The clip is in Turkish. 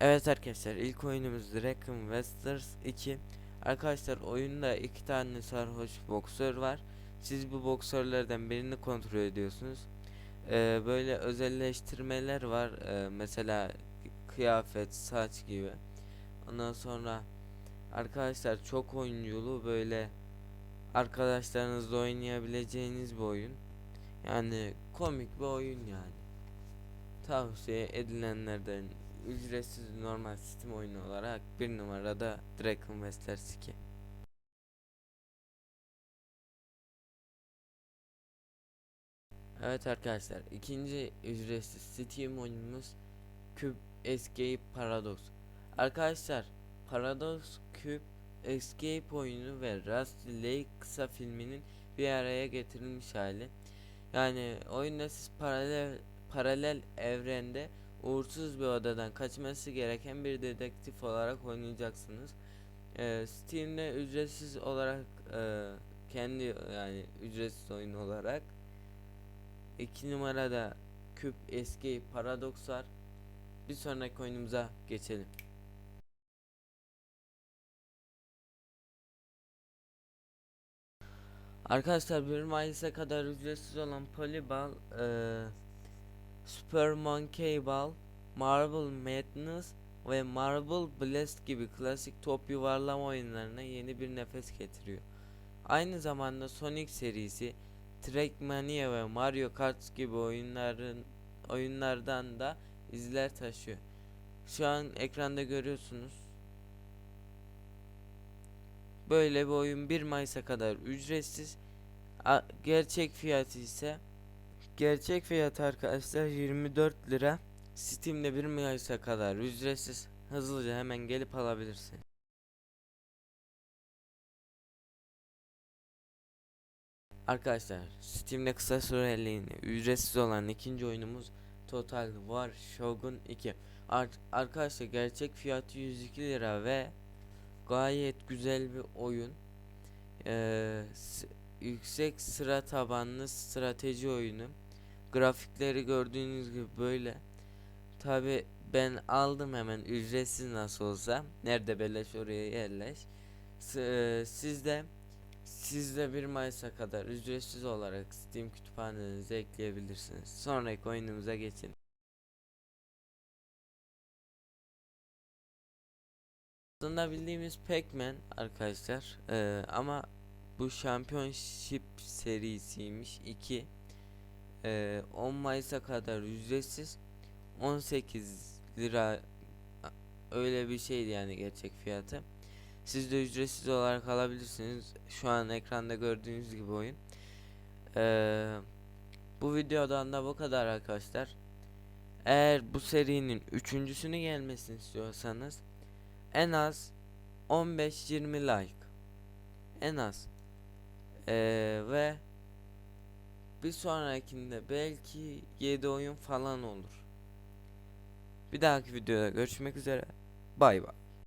Evet arkadaşlar ilk oyunumuz Dragon Westers 2 Arkadaşlar oyunda iki tane sarhoş boksör var. Siz bu boksörlerden birini kontrol ediyorsunuz. Ee, Böyle özelleştirmeler var. Ee, Mesela kıyafet, saç gibi. Ondan sonra Arkadaşlar çok oyunculu böyle Arkadaşlarınızla oynayabileceğiniz bir oyun. Yani komik bir oyun yani. Tavsiye edilenlerden ücretsiz normal Steam oyunu olarak bir numarada Dragon Westers 2. Evet arkadaşlar ikinci ücretsiz Steam oyunumuz Cube Escape Paradox. Arkadaşlar Paradox Cube Escape oyunu ve Rust Lake kısa filminin bir araya getirilmiş hali. Yani oyunda siz paralel paralel evrende uğursuz bir odadan kaçması gereken bir dedektif olarak oynayacaksınız. Ee, Steam'de ücretsiz olarak e, kendi yani ücretsiz oyun olarak iki numarada Küp Escape Paradox var. Bir sonraki oyunumuza geçelim. Arkadaşlar 1 Mayıs'a kadar ücretsiz olan Polyball eee Super Monkey Ball, Marble Madness ve Marble Blast gibi klasik top yuvarlama oyunlarına yeni bir nefes getiriyor. Aynı zamanda Sonic serisi, Trackmania ve Mario Kart gibi oyunların oyunlardan da izler taşıyor. Şu an ekranda görüyorsunuz. Böyle bir oyun 1 Mayıs'a kadar ücretsiz. Gerçek fiyatı ise Gerçek fiyatı arkadaşlar 24 lira. Steam'de 1 Mayıs'a kadar ücretsiz. Hızlıca hemen gelip alabilirsin. Arkadaşlar Steam'de kısa süreliğine ücretsiz olan ikinci oyunumuz Total War Shogun 2. Ar arkadaşlar gerçek fiyatı 102 lira ve gayet güzel bir oyun. Ee, yüksek sıra tabanlı strateji oyunu. Grafikleri gördüğünüz gibi böyle. Tabi ben aldım hemen ücretsiz nasıl olsa. Nerede beleş oraya yerleş. S siz de siz de 1 Mayıs'a kadar ücretsiz olarak Steam kütüphanenize ekleyebilirsiniz. Sonraki oyunumuza geçin. Aslında bildiğimiz Pac-Man arkadaşlar ee, ama bu Championship serisiymiş 2 ee, 10 Mayıs'a kadar ücretsiz. 18 lira öyle bir şeydi yani gerçek fiyatı. Siz de ücretsiz olarak alabilirsiniz. Şu an ekranda gördüğünüz gibi oyun. Ee, bu videodan da bu kadar arkadaşlar. Eğer bu serinin üçüncüsünü gelmesini istiyorsanız en az 15-20 like. En az. Ee, ve bir sonrakinde belki 7 oyun falan olur. Bir dahaki videoda görüşmek üzere. Bay bay.